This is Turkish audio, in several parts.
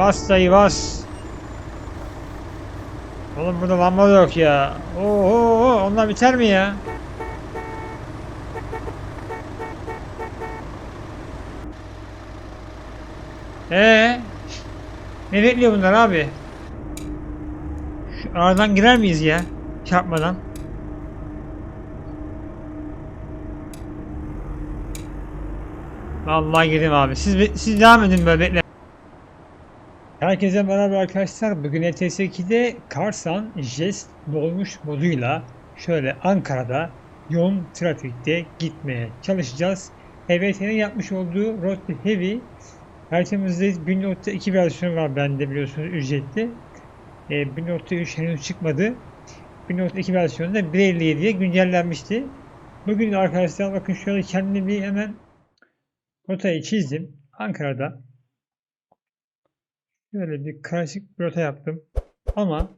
Bas dayı bas. Oğlum burada lamba da yok ya. Oo, onlar biter mi ya? Ee, ne bekliyor bunlar abi? Şu aradan girer miyiz ya? Çarpmadan. Vallahi girdim abi. Siz siz devam edin böyle bekle. Herkese merhaba arkadaşlar. Bugün ETS 2'de Karsan Jest dolmuş moduyla şöyle Ankara'da yoğun trafikte gitmeye çalışacağız. HVT'nin yapmış olduğu Road to Heavy haritamızda 1.2 versiyonu var bende biliyorsunuz ücretli. E, 1.3 henüz çıkmadı. 1.2 versiyonu da 1.57'ye güncellenmişti. Bugün arkadaşlar bakın şöyle kendimi hemen rotayı çizdim. Ankara'da Böyle bir klasik bir rota yaptım. Ama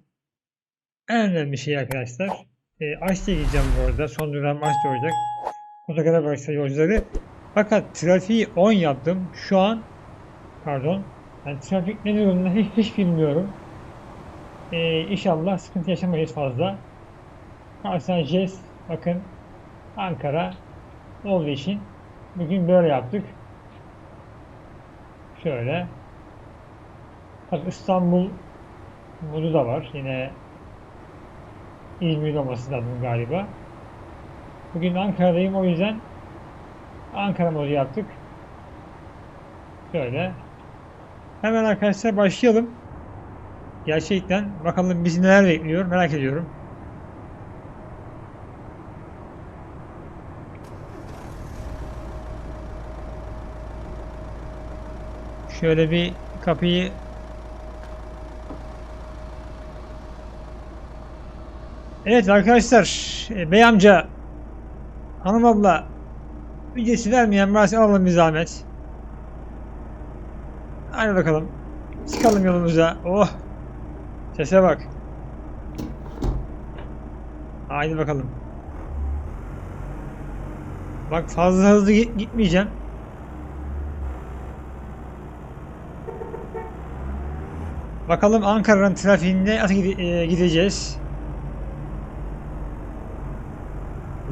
en önemli şey arkadaşlar e, Açlı'ya gideceğim bu arada. Son duram Açlı olacak. Otogara başta yolcuları. Fakat trafiği 10 yaptım. Şu an pardon yani trafik ne durumda hiç, hiç bilmiyorum. E, inşallah sıkıntı yaşamayız fazla. Aslında Jes bakın Ankara olduğu için bugün böyle yaptık. Şöyle Bak İstanbul modu da var. Yine İzmir olması lazım galiba. Bugün Ankara'dayım o yüzden Ankara modu yaptık. Şöyle. Hemen arkadaşlar başlayalım. Gerçekten bakalım bizi neler bekliyor merak ediyorum. Şöyle bir kapıyı Evet arkadaşlar, e, bey amca, hanım abla, ücretsiz vermeyen varsa alalım bir zahmet. Hadi bakalım. Çıkalım yolumuza. Oh! Sese bak. Haydi bakalım. Bak fazla hızlı git- gitmeyeceğim. Bakalım Ankara'nın trafiğinde nasıl gide- gideceğiz.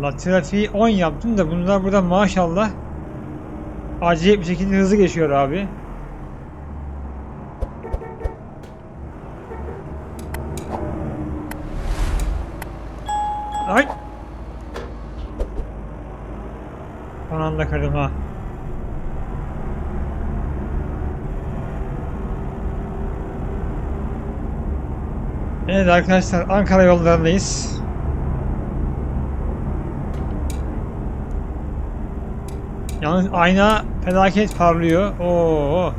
La trafiği 10 yaptım da bunlar burada maşallah acayip bir şekilde hızlı geçiyor abi. Ay! Son anda kırdım ha. Evet arkadaşlar Ankara yollarındayız. Yalnız ayna felaket parlıyor. Oo.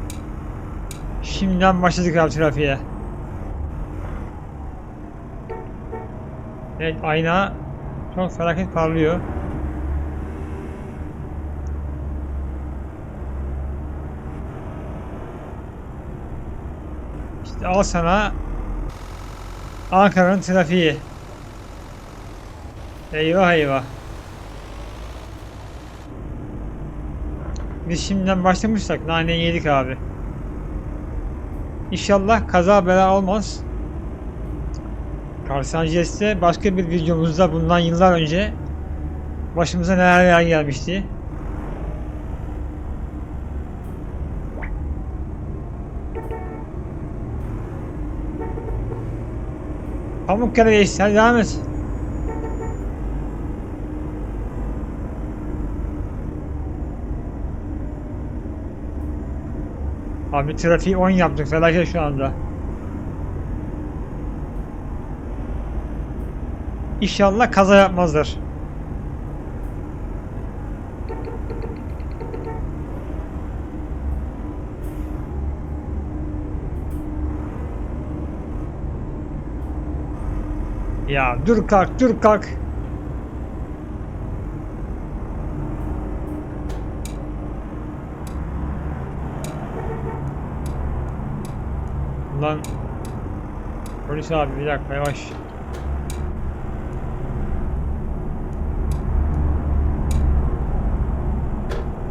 Şimdiden başladık abi trafiğe. Evet ayna çok felaket parlıyor. İşte al sana Ankara'nın trafiği. Eyvah eyvah. Biz şimdiden başlamışsak naneyi yedik abi. İnşallah kaza bela olmaz. Karsan Jest'te başka bir videomuzda bundan yıllar önce başımıza neler neler gelmişti. Pamukkale geçti hadi devam et. Abi trafiği 10 yaptık felaket şu anda. İnşallah kaza yapmazlar. Ya dur kalk dur kalk. Lan Polis abi bir dakika yavaş.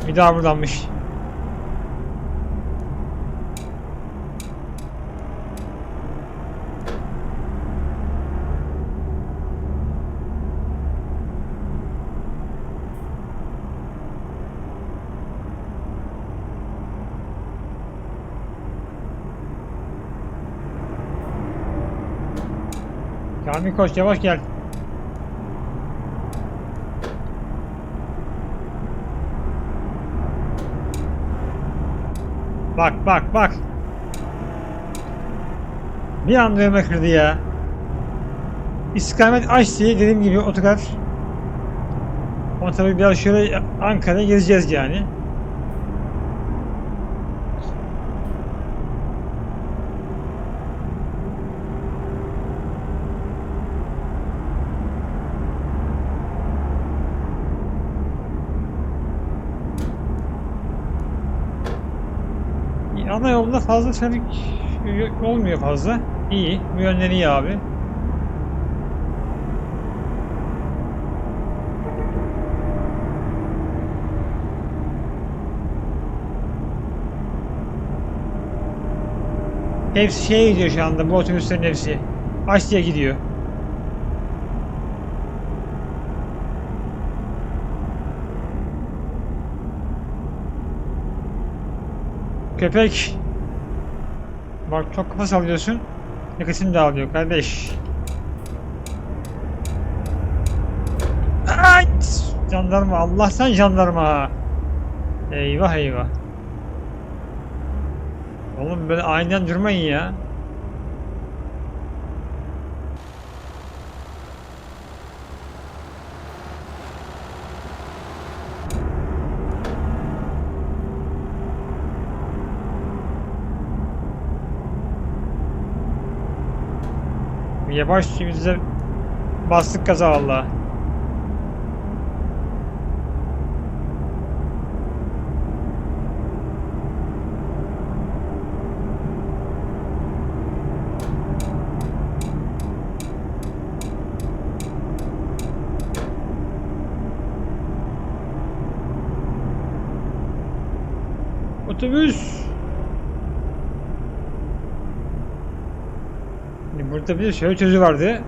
Bir daha buradanmış. Kamil koş yavaş gel. Bak bak bak. Bir anda önüme kırdı ya. İstikamet aç diye dediğim gibi otogar. Ama tabii biraz şöyle Ankara'ya gezeceğiz yani. Ana yolda fazla trafik olmuyor fazla. İyi. Bu yönleri iyi abi. Hepsi şeye gidiyor şu anda bu otobüslerin hepsi. Aşçı'ya gidiyor. Köpek. Bak çok kafa sallıyorsun. Nefesim dağılıyor kardeş. Ay! Jandarma Allah sen jandarma. Eyvah eyvah. Oğlum böyle aynen durmayın ya. Yavaş bize bastık gaza valla. Otobüs. Şimdi burada bir şöyle çözü vardı.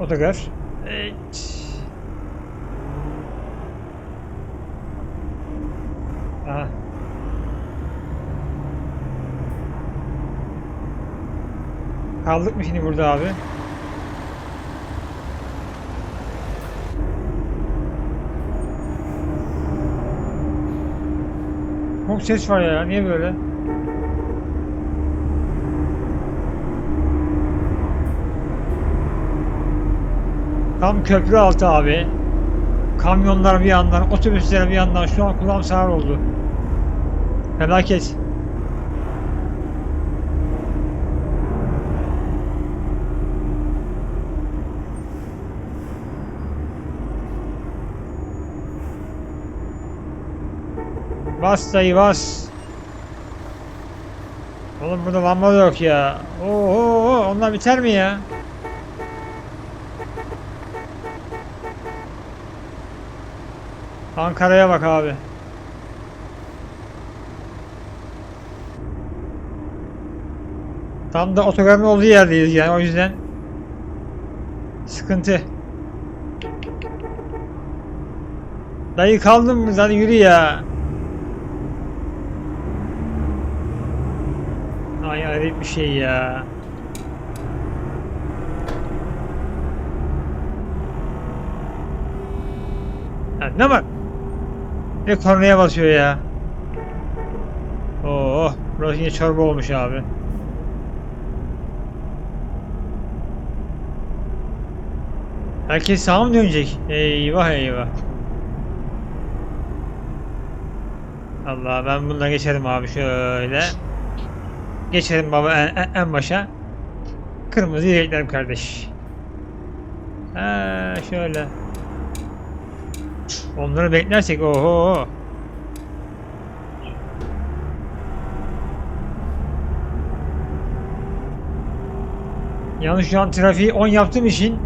Otogar. Evet. Aha. Kaldık mı şimdi burada abi? Çok ses var ya. Niye böyle? Tam köprü altı abi. Kamyonlar bir yandan, otobüsler bir yandan. Şu an kulağım sağır oldu. Felaket. Bas dayı bas. Oğlum burada lamba da yok ya. Oo, onlar biter mi ya? Ankara'ya bak abi. Tam da otogarın olduğu yerdeyiz yani o yüzden sıkıntı. Dayı kaldın mı? Hadi yürü ya. Ay hayret bir şey ya. Ya ne var? Ne kornaya basıyor ya. Oo, burası yine çorba olmuş abi. Herkes sağa mı dönecek? Eyvah eyvah. Allah ben bundan geçerim abi şöyle. Geçelim baba en, en- en başa. Kırmızı direklerim kardeş. Ha şöyle. Onları beklersek oho. Yalnız şu an trafiği 10 yaptığım için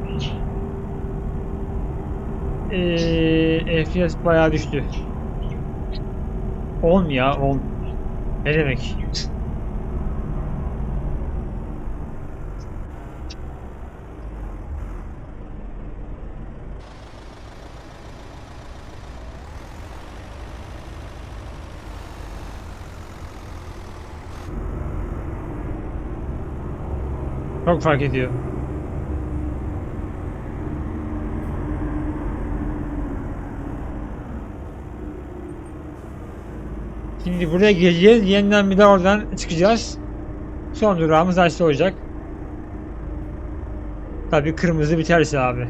eee FPS bayağı düştü. 10 ya 10. Ne demek? Çok fark ediyor. Şimdi buraya gireceğiz. Yeniden bir daha oradan çıkacağız. Son durağımız Aşlı olacak. Tabii kırmızı biterse abi.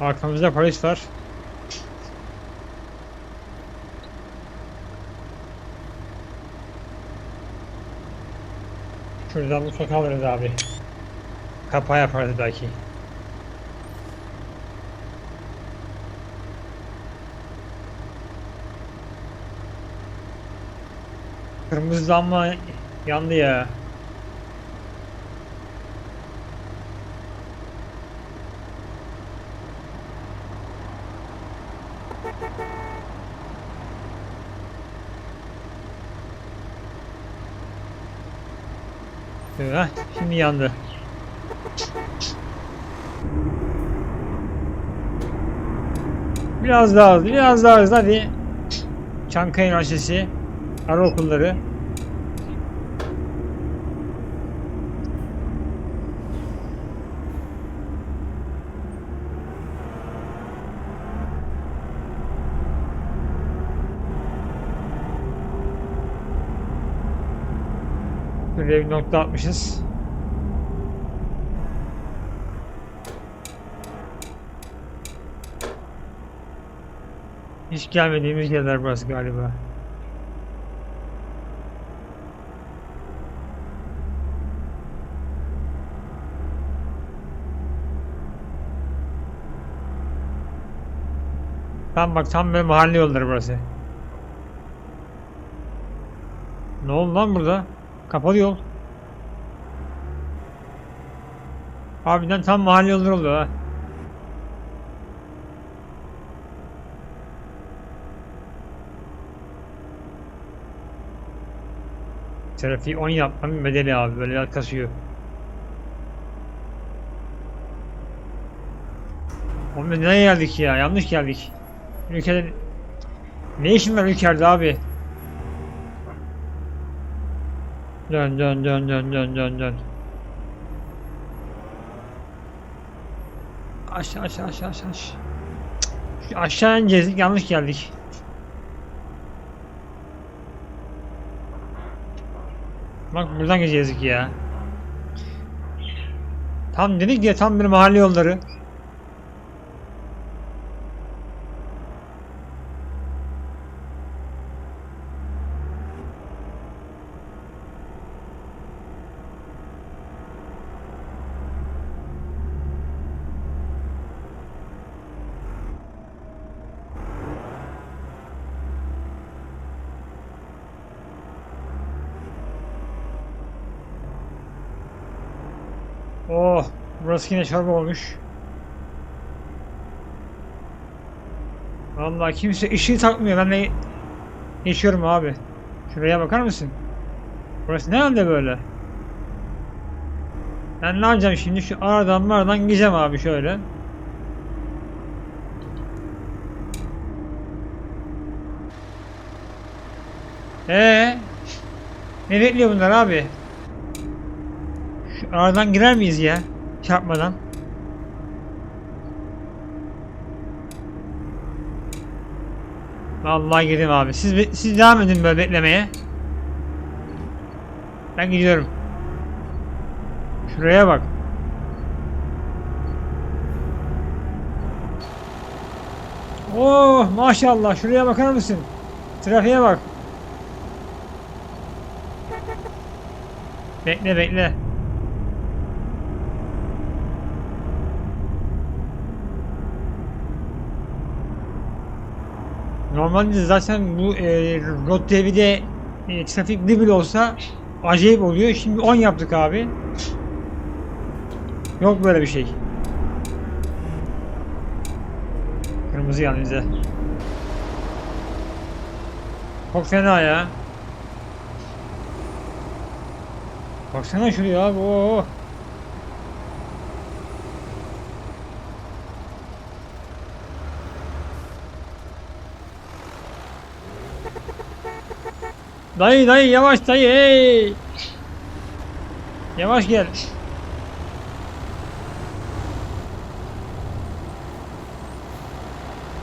Arkamızda Paris var. Şuradan mutfak alırız abi. Kapağı yaparız belki. Kırmızı lamba yandı ya. Heh, şimdi yandı. Biraz daha hızlı, biraz daha hızlı hadi. Çankaya Üniversitesi, ara okulları. Şuraya bir nokta atmışız. Hiç gelmediğimiz yerler burası galiba. Tam bak tam böyle mahalle yolları burası. Ne oldu lan burada? Kapalı yol. Harbiden tam mahalle yolları oldu ha. Trafiği 10 yapmanın bedeli abi böyle kasıyor. Oğlum biz nereye geldik ya? Yanlış geldik. Ülkede... Ne işin var ülkede abi? Dön dön dön dön dön dön dön. Aşağı aşağı aşağı aşağı. Şu aşağı ineceğiz. Yanlış geldik. Bak buradan gideceğiz ya. Tam dedik ya tam bir mahalle yolları. Oh, burası yine çorba olmuş. Vallahi kimse ışığı takmıyor. Ben de geçiyorum abi. Şuraya bakar mısın? Burası ne halde böyle? Ben ne yapacağım şimdi? Şu aradan maradan gideceğim abi şöyle. Ee, ne bekliyor bunlar abi? Şu aradan girer miyiz ya? Çarpmadan. Vallahi girdim abi. Siz siz devam edin böyle beklemeye. Ben gidiyorum. Şuraya bak. Oh maşallah şuraya bakar mısın? Trafiğe bak. Bekle bekle. Normalde zaten bu e, Rot TV'de e, trafik bile olsa acayip oluyor. Şimdi 10 yaptık abi. Yok böyle bir şey. Kırmızı bize. Çok fena ya. Baksana şuraya abi. Oo. Dayı dayı yavaş dayı hey. Yavaş gel.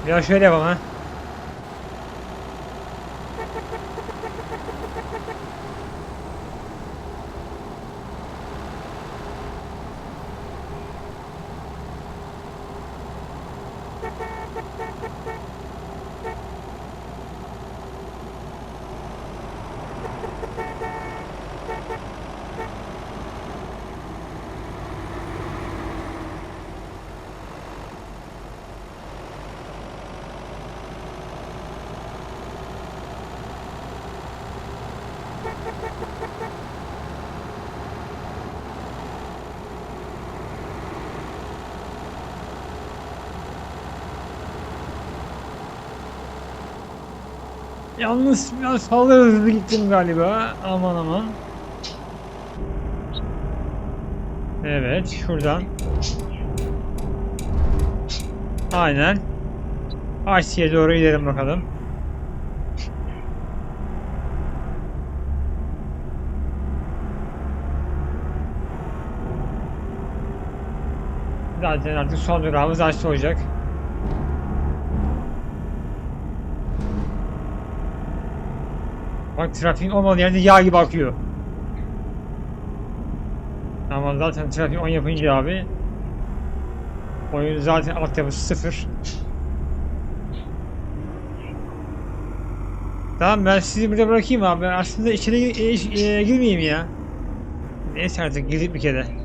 Ya şöyle yapalım ha. Yalnız biraz fazla hızlı gittim galiba. Aman aman. Evet şuradan. Aynen. Asya'ya doğru gidelim bakalım. Zaten artık son durağımız Asya olacak. Bak trafiğin olmadığı yerde yağ gibi akıyor. Ama zaten trafik 10 yapınca abi oyun zaten altyapısı sıfır. Tamam ben sizi burada bırakayım abi. Ben aslında içeri e, e, girmeyeyim ya. Neyse artık girdik bir kere.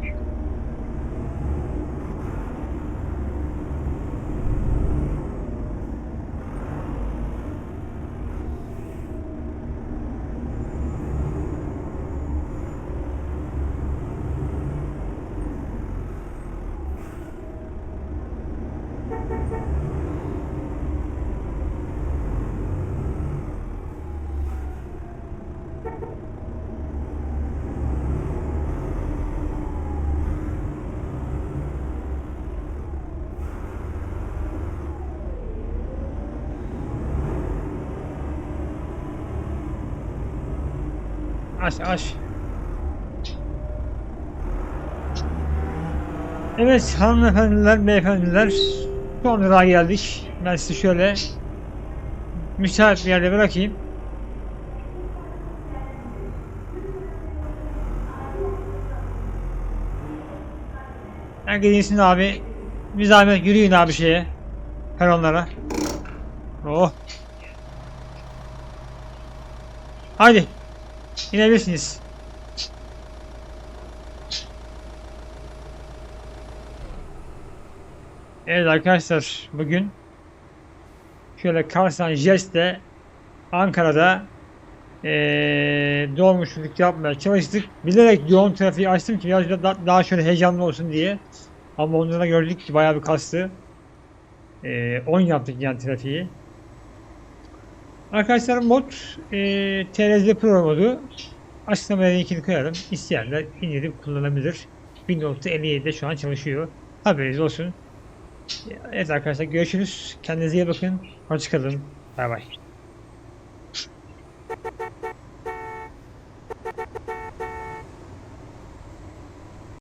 Aç aç. Evet hanımefendiler, beyefendiler son durağa geldik. Ben sizi şöyle müsait bir yerde bırakayım. Ben gideyim abi. Bir zahmet yürüyün abi şeye. Peronlara. Oh. Hadi. İnebilirsiniz. Evet arkadaşlar bugün şöyle Karsan Jest'te Ankara'da eee dolmuşluk yapmaya çalıştık. Bilerek yoğun trafiği açtım ki biraz da, daha şöyle heyecanlı olsun diye. Ama onda da gördük ki bayağı bir kastı. Eee 10 yaptık yani trafiği. Arkadaşlar mod e, TRZ Pro modu açıklamaya linkini koyarım. İsteyenler indirip kullanabilir. Windows 57'de şu an çalışıyor. Haberiniz olsun. Evet arkadaşlar görüşürüz. Kendinize iyi bakın. Hoşçakalın. Bay bay.